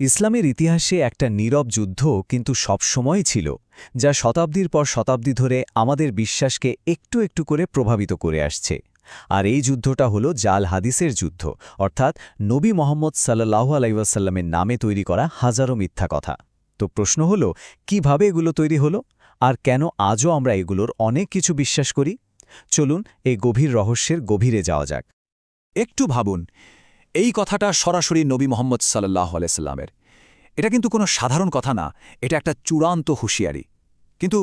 ইসলামের ইতিহাসে একটা নীরব যুদ্ধ কিন্তু সবসময় ছিল, যা শতাব্দীর পর শতাব্দী ধরে আমাদের বিশ্বাসকে একটু একটু করে প্রভাবিত করে আসছে। আর এই যুদ্ধটা হলো জাল হাদিসের যুদ্ধ, অর্থাৎ নবী মোহাম্মদ সাল্লাহ আলাইসাল্লামের নামে তৈরি করা হাজারো মিথ্যা কথা। তো প্রশ্ন হলো, কীভাবে এগুলো তৈরি হলো? আর কেন আজও আমরা এগুলোর অনেক কিছু বিশ্বাস করি? চলুন এই গভীর রহস্যের গভীরে যাওয়া যাক। একটু ভাবুন এই কথাটা সরাসরি নবী মোহাম্মদ সাল্লাহ আলাইসাল্লামের এটা কিন্তু কোনো সাধারণ কথা না, এটা একটা চূড়ান্ত হুঁশিয়ারি। কিন্তু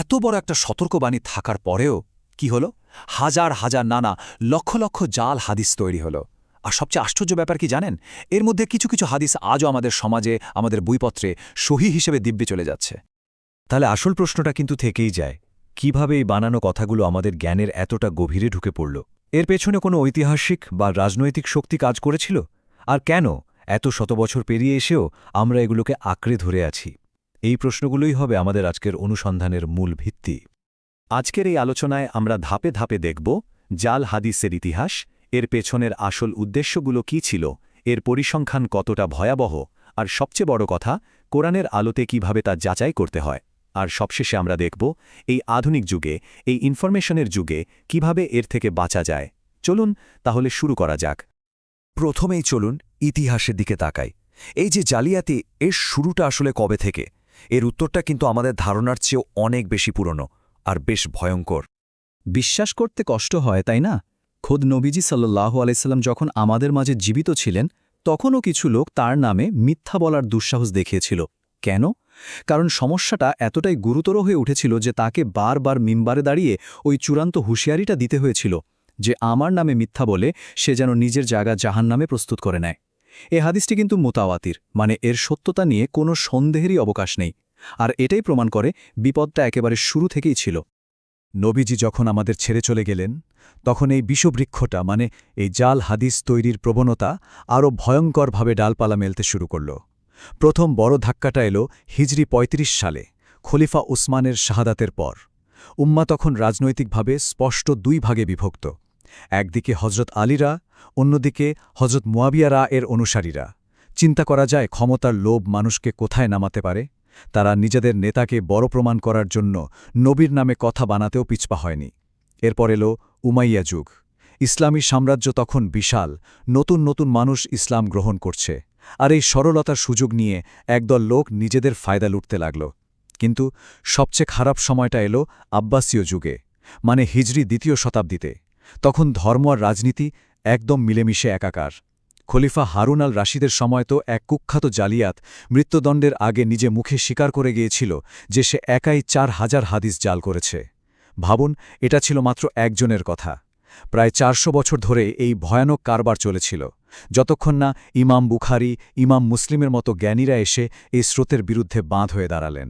এত বড় একটা সতর্কবাণী থাকার পরেও কি হলো? হাজার হাজার নানা, লক্ষ লক্ষ জাল হাদিস তৈরি হলো। আর সবচেয়ে আশ্চর্য ব্যাপার কি জানেন? এর মধ্যে কিছু কিছু হাদিস আজও আমাদের সমাজে, আমাদের বইপত্রে সহি হিসেবে দিব্যে চলে যাচ্ছে। তাহলে আসল প্রশ্নটা কিন্তু থেকেই যায়, কীভাবে এই বানানো কথাগুলো আমাদের জ্ঞানের এতটা গভীরে ঢুকে পড়ল? এর পেছনে কোনো ঐতিহাসিক বা রাজনৈতিক শক্তি কাজ করেছিল? আর কেন এত শত বছর পেরিয়ে এসেও আমরা এগুলোকে আঁকড়ে ধরে আছি? এই প্রশ্নগুলোই হবে আমাদের আজকের অনুসন্ধানের মূল ভিত্তি। আজকের এই আলোচনায় আমরা ধাপে ধাপে দেখব জাল হাদিসের ইতিহাস, এর পেছনের আসল উদ্দেশ্যগুলো কি ছিল, এর পরিসংখ্যান কতটা ভয়াবহ, আর সবচেয়ে বড় কথা, কোরআনের আলোতে কীভাবে তা যাচাই করতে হয়। আর সবশেষে আমরা দেখব এই আধুনিক যুগে, এই ইনফরমেশনের যুগে কীভাবে এর থেকে বাঁচা যায়। চলুন তাহলে শুরু করা যাক। প্রথমেই চলুন ইতিহাসের দিকে তাকাই। এই যে জালিয়াতি, এর শুরুটা আসলে কবে থেকে? এর উত্তরটা কিন্তু আমাদের ধারণার চেয়েও অনেক বেশি পুরনো আর বেশ ভয়ঙ্কর। বিশ্বাস করতে কষ্ট হয়, তাই না? খোদ নবীজি সাল্লাহ আলাইসাল্লাম যখন আমাদের মাঝে জীবিত ছিলেন, তখনও কিছু লোক তার নামে মিথ্যা বলার দুঃসাহস দেখিয়েছিল। কেন? কারণ সমস্যাটা এতটাই গুরুতর হয়ে উঠেছিল যে তাকে বারবার মিম্বারে দাঁড়িয়ে ওই চূড়ান্ত হুঁশিয়ারিটা দিতে হয়েছিল, যে আমার নামে মিথ্যা বলে সে যেন নিজের জায়গা জাহান নামে প্রস্তুত করে নেয়। এ হাদিসটি কিন্তু মোতাওয়াতির মানে এর সত্যতা নিয়ে কোনো সন্দেহেরই অবকাশ নেই। আর এটাই প্রমাণ করে বিপদটা একেবারে শুরু থেকেই ছিল। নবীজি যখন আমাদের ছেড়ে চলে গেলেন, তখন এই বিষবৃক্ষটা মানে এই জাল হাদিস তৈরির প্রবণতা, আরও ভয়ঙ্করভাবে ডালপালা মেলতে শুরু করল। প্রথম বড় ধাক্কাটা এলো হিজরি ৩৫ সালে, খলিফা উসমানের শাহাদাতের পর। উম্মা তখন রাজনৈতিকভাবে স্পষ্ট দুই ভাগে বিভক্ত, একদিকে হজরত আলীরা, অন্যদিকে হজরত মুয়াবিয়ারা এর অনুসারীরা। চিন্তা করা যায় ক্ষমতার লোভ মানুষকে কোথায় নামাতে পারে? তারা নিজেদের নেতাকে বড় প্রমাণ করার জন্য নবীর নামে কথা বানাতেও পিছপা হয়নি। এরপর এলো উমাইয়া যুগ। ইসলামী সাম্রাজ্য তখন বিশাল, নতুন নতুন মানুষ ইসলাম গ্রহণ করছে। আর এই সরলতার সুযোগ নিয়ে একদল লোক নিজেদের ফায়দা লুটতে লাগল। কিন্তু সবচেয়ে খারাপ সময়টা এলো আব্বাসীয় যুগে মানে হিজরি দ্বিতীয় শতাব্দীতে, তখন ধর্ম আর রাজনীতি একদম মিলেমিশে একাকার। খলিফা হারুন আল রাশিদের সময় তো এক কুখ্যাত জালিয়াত মৃত্যুদণ্ডের আগে নিজে মুখে স্বীকার করে গিয়েছিল যে সে একাই চার হাজার হাদিস জাল করেছে। ভাবুন, এটা ছিল মাত্র একজনের কথা। প্রায় চারশো বছর ধরে এই ভয়ানক কারবার চলেছিল। যতক্ষণ না ইমাম বুখারি, ইমাম মুসলিমের মতো জ্ঞানীরা এসে এই স্রোতের বিরুদ্ধে বাঁধ হয়ে দাঁড়ালেন।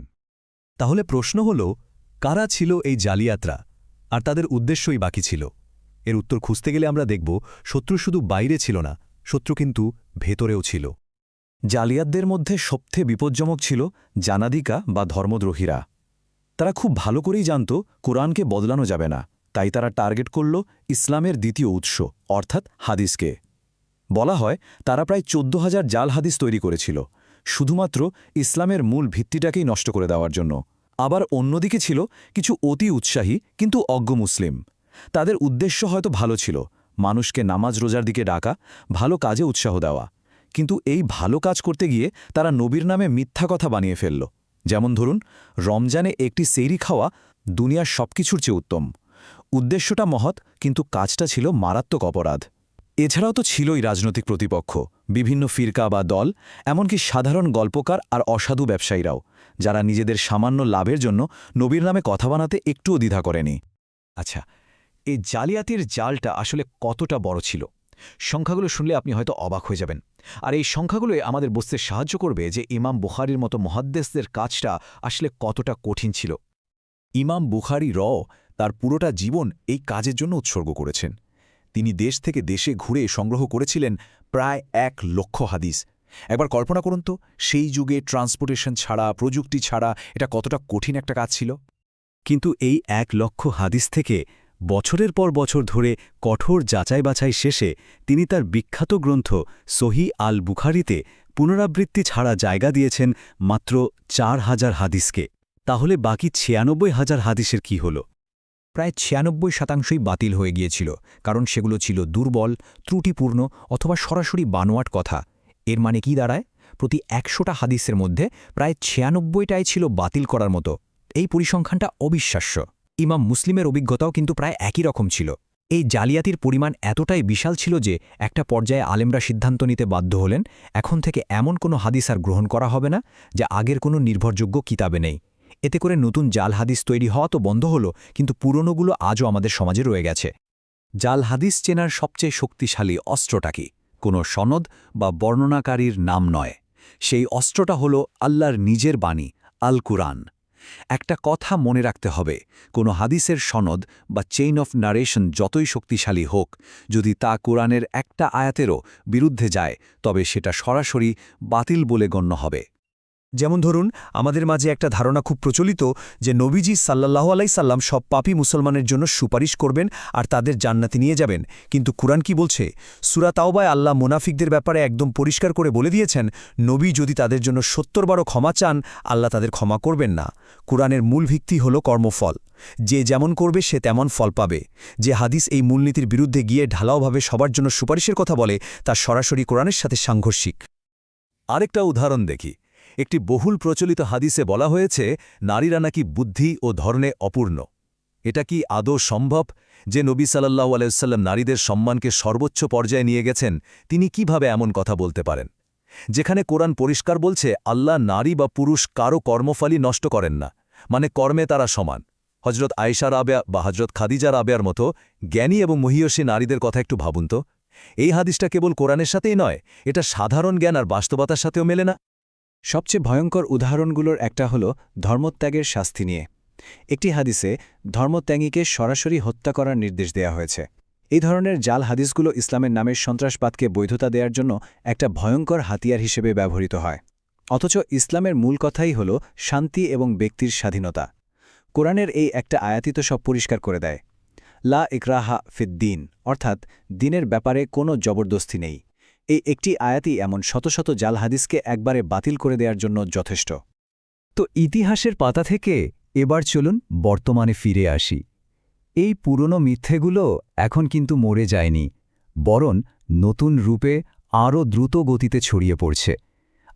তাহলে প্রশ্ন হল, কারা ছিল এই জালিয়াতরা? আর তাদের উদ্দেশ্যই বাকি ছিল। এর উত্তর খুঁজতে গেলে আমরা দেখব, শত্রু শুধু বাইরে ছিল না, শত্রু কিন্তু ভেতরেও ছিল। জালিয়াতদের মধ্যে সবথেকে বিপজ্জনক ছিল জানাদিকা বা ধর্মদ্রোহীরা। তারা খুব ভালো করেই জানত, কোরআনকে বদলানো যাবে না। তাই তারা টার্গেট করল ইসলামের দ্বিতীয় উৎস, অর্থাৎ হাদিসকে। বলা হয়, তারা প্রায় চোদ্দ হাজার জাল হাদিস তৈরি করেছিল। শুধুমাত্র ইসলামের মূল ভিত্তিটাকেই নষ্ট করে দেওয়ার জন্য। আবার অন্যদিকে ছিল কিছু অতি উৎসাহী কিন্তু অজ্ঞ মুসলিম। তাদের উদ্দেশ্য হয়তো ভালো ছিল, মানুষকে নামাজ রোজার দিকে ডাকা, ভালো কাজে উৎসাহ দেওয়া। কিন্তু এই ভালো কাজ করতে গিয়ে তারা নবীর নামে মিথ্যা কথা বানিয়ে ফেলল। যেমন ধরুন, রমজানে একটি সেইরি খাওয়া দুনিয়ার সবকিছুর চেয়ে উত্তম। উদ্দেশ্যটা মহৎ, কিন্তু কাজটা ছিল মারাত্মক অপরাধ। এছাড়াও তো ছিলই রাজনৈতিক প্রতিপক্ষ, বিভিন্ন ফিরকা বা দল, এমনকি সাধারণ গল্পকার আর অসাধু ব্যবসায়ীরাও, যারা নিজেদের সামান্য লাভের জন্য নবীর নামে কথা বানাতে একটুও দ্বিধা করেনি। আচ্ছা এই জালিয়াতির জালটা আসলে কতটা বড় ছিল? সংখ্যাগুলো শুনলে আপনি হয়তো অবাক হয়ে যাবেন। আর এই সংখ্যাগুলোই আমাদের বুঝতে সাহায্য করবে যে ইমাম বুখারির মতো মহাদ্দেশদের কাজটা আসলে কতটা কঠিন ছিল। ইমাম বুখারি র তার পুরোটা জীবন এই কাজের জন্য উৎসর্গ করেছেন। তিনি দেশ থেকে দেশে ঘুরে সংগ্রহ করেছিলেন প্রায় এক লক্ষ হাদিস। একবার কল্পনা করুন তো, সেই যুগে ট্রান্সপোর্টেশন ছাড়া, প্রযুক্তি ছাড়া এটা কতটা কঠিন একটা কাজ ছিল? কিন্তু এই এক লক্ষ হাদিস থেকে বছরের পর বছর ধরে কঠোর যাচাই বাছাই শেষে তিনি তার বিখ্যাত গ্রন্থ সহি আল বুখারিতে পুনরাবৃত্তি ছাড়া জায়গা দিয়েছেন মাত্র চার হাজার হাদিসকে। তাহলে বাকি ছিয়ানব্বই হাজার হাদিসের কি হল? প্রায় ছিয়ানব্বই শতাংশই বাতিল হয়ে গিয়েছিল, কারণ সেগুলো ছিল দুর্বল, ত্রুটিপূর্ণ অথবা সরাসরি বানোয়াট কথা। এর মানে কি দাঁড়ায়? প্রতি একশোটা হাদিসের মধ্যে প্রায় ছিয়ানব্বইটাই ছিল বাতিল করার মতো। এই পরিসংখ্যানটা অবিশ্বাস্য। ইমাম মুসলিমের অভিজ্ঞতাও কিন্তু প্রায় একই রকম ছিল। এই জালিয়াতির পরিমাণ এতটাই বিশাল ছিল যে একটা পর্যায়ে আলেমরা সিদ্ধান্ত নিতে বাধ্য হলেন, এখন থেকে এমন কোনো হাদিস আর গ্রহণ করা হবে না, যা আগের কোনো নির্ভরযোগ্য কিতাবে নেই। এতে করে নতুন জাল হাদিস তৈরি হওয়া তো বন্ধ হলো, কিন্তু পুরনোগুলো আজও আমাদের সমাজে রয়ে গেছে। জাল হাদিস চেনার সবচেয়ে শক্তিশালী অস্ত্রটা কি? কোনো সনদ বা বর্ণনাকারীর নাম নয়। সেই অস্ত্রটা হল আল্লাহর নিজের বাণী আল কুরআন একটা কথা মনে রাখতে হবে, কোনো হাদিসের সনদ বা চেইন অফ নারেশন যতই শক্তিশালী হোক, যদি তা কোরআনের একটা আয়াতেরও বিরুদ্ধে যায়, তবে সেটা সরাসরি বাতিল বলে গণ্য হবে। যেমন ধরুন, আমাদের মাঝে একটা ধারণা খুব প্রচলিত যে নবীজি সাল্লাহ আলাই সাল্লাম সব পাপী মুসলমানের জন্য সুপারিশ করবেন আর তাদের জান্নাতি নিয়ে যাবেন। কিন্তু কুরআন কি বলছে? সুরা তাওবায় আল্লাহ মুনাফিকদের ব্যাপারে একদম পরিষ্কার করে বলে দিয়েছেন, নবী যদি তাদের জন্য সত্তর বারো ক্ষমা চান, আল্লাহ তাদের ক্ষমা করবেন না। কুরআনের মূল ভিত্তি হল কর্মফল। যে যেমন করবে, সে তেমন ফল পাবে। যে হাদিস এই মূলনীতির বিরুদ্ধে গিয়ে ঢালাওভাবে সবার জন্য সুপারিশের কথা বলে, তা সরাসরি কোরআনের সাথে সাংঘর্ষিক। আরেকটা উদাহরণ দেখি। একটি বহুল প্রচলিত হাদিসে বলা হয়েছে, নারীরা নাকি বুদ্ধি ও ধরনে অপূর্ণ। এটা কি আদৌ সম্ভব? যে নবী সাল্লাহ আলাইসাল্লাম নারীদের সম্মানকে সর্বোচ্চ পর্যায়ে নিয়ে গেছেন, তিনি কীভাবে এমন কথা বলতে পারেন? যেখানে কোরআন পরিষ্কার বলছে, আল্লাহ নারী বা পুরুষ কারও কর্মফলই নষ্ট করেন না মানে কর্মে তারা সমান। হজরত আয়েশা রাবেয়া বা হজরত খাদিজা রাবেয়ার মতো জ্ঞানী এবং মহিয়সী নারীদের কথা একটু ভাবুন তো। এই হাদিসটা কেবল কোরআনের সাথেই নয়, এটা সাধারণ জ্ঞান আর বাস্তবতার সাথেও মেলে না। সবচেয়ে ভয়ঙ্কর উদাহরণগুলোর একটা হল ধর্মত্যাগের শাস্তি নিয়ে। একটি হাদিসে ধর্মত্যাগীকে সরাসরি হত্যা করার নির্দেশ দেয়া হয়েছে। এই ধরনের জাল হাদিসগুলো ইসলামের নামের সন্ত্রাসবাদকে বৈধতা দেওয়ার জন্য একটা ভয়ঙ্কর হাতিয়ার হিসেবে ব্যবহৃত হয়। অথচ ইসলামের মূল কথাই হল শান্তি এবং ব্যক্তির স্বাধীনতা। কোরআনের এই একটা আয়াতিত সব পরিষ্কার করে দেয়। লা ইকরাহা ফিদ্দিন অর্থাৎ দিনের ব্যাপারে কোনো জবরদস্তি নেই। এই একটি আয়াতই এমন শত শত জাল হাদিসকে একবারে বাতিল করে দেওয়ার জন্য যথেষ্ট। তো ইতিহাসের পাতা থেকে এবার চলুন বর্তমানে ফিরে আসি। এই পুরনো মিথ্যেগুলো এখন কিন্তু মরে যায়নি, বরং নতুন রূপে আরও দ্রুত গতিতে ছড়িয়ে পড়ছে।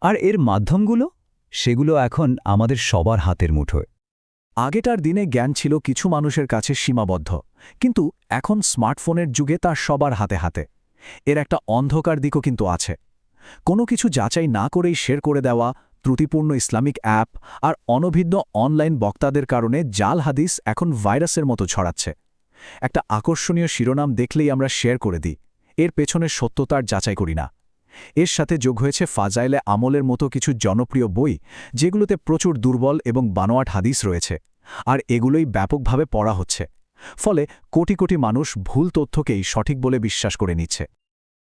আর এর মাধ্যমগুলো? সেগুলো এখন আমাদের সবার হাতের মুঠোয়। আগেটার দিনে জ্ঞান ছিল কিছু মানুষের কাছে সীমাবদ্ধ, কিন্তু এখন স্মার্টফোনের যুগে তা সবার হাতে হাতে। এর একটা অন্ধকার দিকও কিন্তু আছে। কোনো কিছু যাচাই না করেই শেয়ার করে দেওয়া ত্রুটিপূর্ণ ইসলামিক অ্যাপ আর অনভিজ্ঞ অনলাইন বক্তাদের কারণে জাল হাদিস এখন ভাইরাসের মতো ছড়াচ্ছে। একটা আকর্ষণীয় শিরোনাম দেখলেই আমরা শেয়ার করে দিই। এর পেছনে সত্যতার যাচাই করি না। এর সাথে যোগ হয়েছে ফাজাইলে আমলের মতো কিছু জনপ্রিয় বই, যেগুলোতে প্রচুর দুর্বল এবং বানোয়াট হাদিস রয়েছে, আর এগুলোই ব্যাপকভাবে পড়া হচ্ছে। ফলে কোটি কোটি মানুষ ভুল তথ্যকেই সঠিক বলে বিশ্বাস করে নিচ্ছে।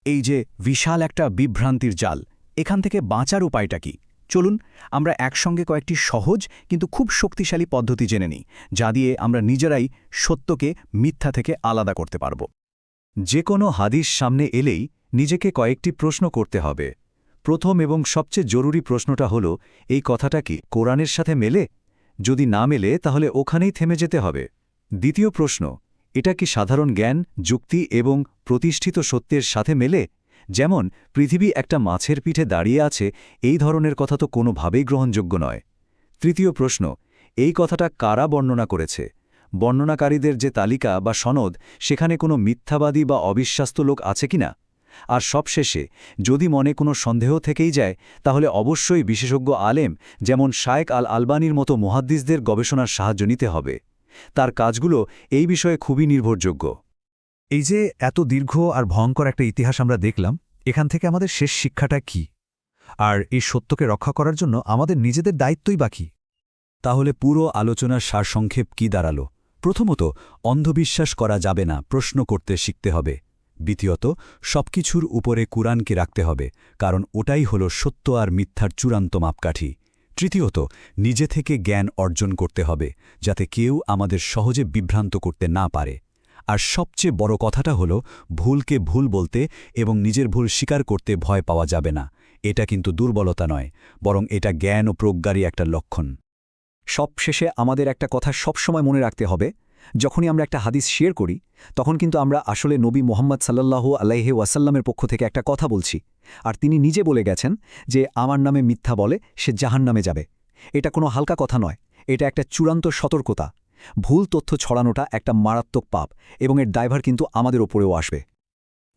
এই যে বিশাল একটা বিভ্রান্তির জাল, এখান থেকে বাঁচার উপায়টা কি? চলুন, আমরা একসঙ্গে কয়েকটি সহজ কিন্তু খুব শক্তিশালী পদ্ধতি জেনে নিই, যা দিয়ে আমরা নিজেরাই সত্যকে মিথ্যা থেকে আলাদা করতে পারব। যে কোনো হাদিস সামনে এলেই নিজেকে কয়েকটি প্রশ্ন করতে হবে। প্রথম এবং সবচেয়ে জরুরি প্রশ্নটা হল, এই কথাটা কি কোরআনের সাথে মেলে? যদি না মেলে, তাহলে ওখানেই থেমে যেতে হবে। দ্বিতীয় প্রশ্ন, এটা কি সাধারণ জ্ঞান, যুক্তি এবং প্রতিষ্ঠিত সত্যের সাথে মেলে? যেমন, পৃথিবী একটা মাছের পিঠে দাঁড়িয়ে আছে, এই ধরনের কথা তো কোনোভাবেই গ্রহণযোগ্য নয়। তৃতীয় প্রশ্ন, এই কথাটা কারা বর্ণনা করেছে? বর্ণনাকারীদের যে তালিকা বা সনদ, সেখানে কোনো মিথ্যাবাদী বা অবিশ্বাস্ত লোক আছে কিনা আর সবশেষে, যদি মনে কোনো সন্দেহ থেকেই যায়, তাহলে অবশ্যই বিশেষজ্ঞ আলেম, যেমন শায়েক আল আলবানির মতো মহাদ্দিসদের গবেষণার সাহায্য নিতে হবে। তার কাজগুলো এই বিষয়ে খুবই নির্ভরযোগ্য। এই যে এত দীর্ঘ আর ভয়ঙ্কর একটা ইতিহাস আমরা দেখলাম, এখান থেকে আমাদের শেষ শিক্ষাটা কি? আর এই সত্যকে রক্ষা করার জন্য আমাদের নিজেদের দায়িত্বই বাকি তাহলে পুরো আলোচনার সারসংক্ষেপ কি দাঁড়াল? প্রথমত, অন্ধবিশ্বাস করা যাবে না, প্রশ্ন করতে শিখতে হবে। দ্বিতীয়ত, সবকিছুর উপরে কুরআনকে রাখতে হবে, কারণ ওটাই হল সত্য আর মিথ্যার চূড়ান্ত মাপকাঠি। তৃতীয়ত, নিজে থেকে জ্ঞান অর্জন করতে হবে, যাতে কেউ আমাদের সহজে বিভ্রান্ত করতে না পারে। আর সবচেয়ে বড় কথাটা হল, ভুলকে ভুল বলতে এবং নিজের ভুল স্বীকার করতে ভয় পাওয়া যাবে না। এটা কিন্তু দুর্বলতা নয়, বরং এটা জ্ঞান ও প্রজ্ঞারই একটা লক্ষণ। সবশেষে আমাদের একটা কথা সবসময় মনে রাখতে হবে, যখনই আমরা একটা হাদিস শেয়ার করি, তখন কিন্তু আমরা আসলে নবী মোহাম্মদ সাল্লাল্লাহু আলাইহে ওয়াসাল্লামের পক্ষ থেকে একটা কথা বলছি। আর তিনি নিজে বলে গেছেন যে, আমার নামে মিথ্যা বলে সে জাহান নামে যাবে। এটা কোনো হালকা কথা নয়, এটা একটা চূড়ান্ত সতর্কতা। ভুল তথ্য ছড়ানোটা একটা মারাত্মক পাপ এবং এর ড্রাইভার কিন্তু আমাদের ওপরেও আসবে।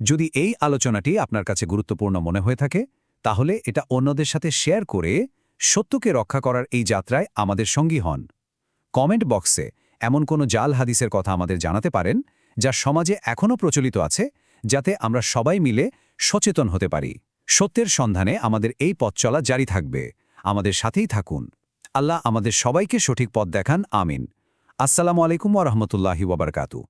যদি এই আলোচনাটি আপনার কাছে গুরুত্বপূর্ণ মনে হয়ে থাকে, তাহলে এটা অন্যদের সাথে শেয়ার করে সত্যকে রক্ষা করার এই যাত্রায় আমাদের সঙ্গী হন। কমেন্ট বক্সে এমন কোনো জাল হাদিসের কথা আমাদের জানাতে পারেন, যা সমাজে এখনও প্রচলিত আছে, যাতে আমরা সবাই মিলে সচেতন হতে পারি। সত্যের সন্ধানে আমাদের এই পথ চলা জারি থাকবে। আমাদের সাথেই থাকুন। আল্লাহ আমাদের সবাইকে সঠিক পথ দেখান। আমিন। আসসালামু আলাইকুম ওরহমতুল্লাহি ওবরকাতু